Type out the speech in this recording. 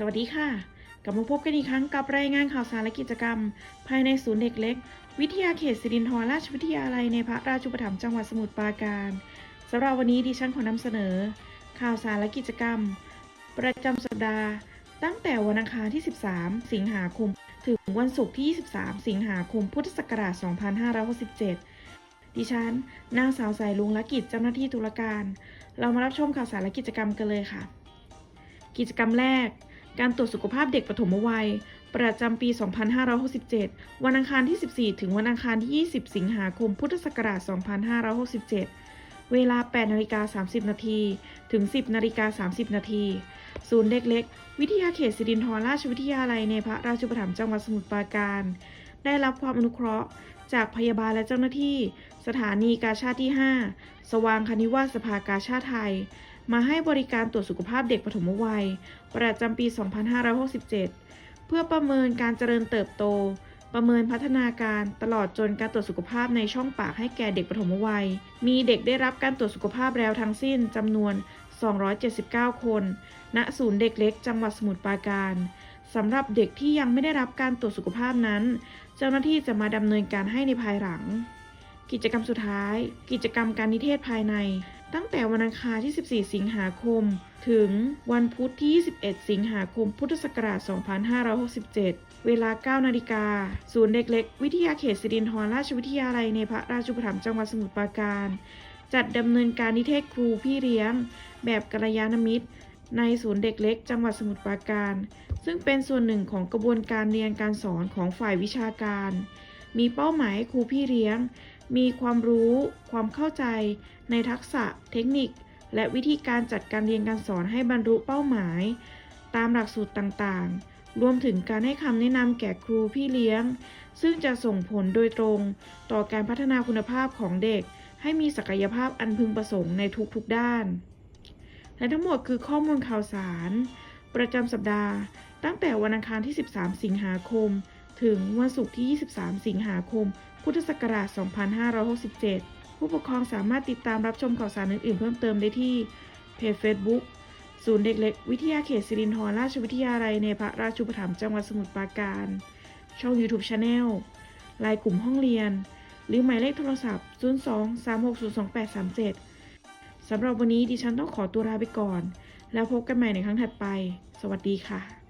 สวัสดีค่ะ กลับมาพบกันอีกครั้งกับรายงานข่าวสารและกิจกรรม ภายในศูนย์เด็กเล็ก วิทยาเขตสิรินธรราชวิทยาลัยในพระราชูปถัมภ์จังหวัดสมุทรปราการสำหรับวันนี้ดิฉันขอนำเสนอ ข่าวสารและกิจกรรม ประจำสัปดาห์ ตั้งแต่วันอังคารที่ 13 สิงหาคม ถึงวันศุกร์ที่ 23 สิงหาคม พุทธศักราช 2567 ดิฉัน นางสาวสายลุงละกิจเจ้าหน้าที่ตุลการ เรามารับชมข่าวสารและกิจกรรมกันเลยค่ะ กิจกรรมแรก การตรวจสุขภาพเด็กปฐมวัย ประจำปี 2567 วันอังคารที่ 14 ถึงวันอังคารที่ 20 สิงหาคม พุทธศักราช 2567 เวลา 8นาฬิกา30 นาทีถึง 10นาฬิกา30 นาทีศูนย์เด็กเล็ก วิทยาเขตสิรินธรราชวิทยาลัยในพระราชูปถัมภ์จังหวัดสมุทรปราการ ได้รับความอนุเคราะห์ จากพยาบาลและเจ้าหน้าที่ สถานีกาชาติที่ 5 สว่างคณิวาสสภากาชาติไทย มาให้บริการตรวจสุขภาพเด็กปฐมวัย ประจำปี 2567 เพื่อประเมินการเจริญเติบโต ประเมินพัฒนาการตลอดจนการตรวจสุขภาพในช่องปากให้แก่เด็กปฐมวัย มีเด็กได้รับการตรวจสุขภาพแล้วทั้งสิ้นจำนวน 279 คน ณ ศูนย์เด็กเล็ก จังหวัดสมุทรปราการสำหรับเด็กที่ยังไม่ได้รับการตรวจสุขภาพนั้น เจ้าหน้าที่จะมาดำเนินการให้ในภายหลัง กิจกรรมสุดท้าย กิจกรรมการนิเทศภายใน ตั้งแต่วันอังคารที่ 14 สิงหาคม ถึงวันพุธที่ 21 สิงหาคม พุทธศักราช 2567 เวลา 9 นาฬิกา ศูนย์เด็กเล็ก วิทยาเขตสิรินธรราชวิทยาลัยในพระราชูปถัมภ์จังหวัดสมุทรปราการ จัดดำเนินการนิเทศครูพี่เลี้ยง แบบกัลยาณมิตร ในศูนย์เด็กเล็ก จังหวัดสมุทรปราการ ซึ่งเป็นส่วนหนึ่งของกระบวนการเรียนการสอนของฝ่ายวิชาการ มีเป้าหมายครูพี่เลี้ยง มีความรู้ความเข้าใจ ในทักษะ เทคนิค และวิธีการจัดการเรียนการสอนให้บรรลุเป้าหมาย ตามหลักสูตรต่างๆ รวมถึงการให้คำแนะนำแก่ครูพี่เลี้ยง ซึ่งจะส่งผลโดยตรง ต่อการพัฒนาคุณภาพของเด็ก ให้มีศักยภาพอันพึงประสงค์ในทุกๆด้าน และทั้งหมดคือข้อมูลข่าวสาร ประจำสัปดาห์ ตั้งแต่วันอังคารที่ 13 สิงหาคม ถึงวันศุกร์ที่ 23 สิงหาคม พุทธศักราช 2567 ผู้ปกครองสามารถติดตามรับชมข่าวสารอื่นๆ เพิ่มเติมได้ที่ เพจ Facebook ศูนย์เด็กเล็กวิทยาเขตสิรินธรราชวิทยาลัยในพระราชูปถัมภ์จังหวัดสมุทรปราการ ช่อง YouTube Channel ไลน์กลุ่มห้องเรียน หรือหมายเลขโทรศัพท์ 02 360 2837 สำหรับวันนี้ดิฉันต้องขอตัวลาไปก่อน แล้วพบกันใหม่ในครั้งถัดไป สวัสดีค่ะ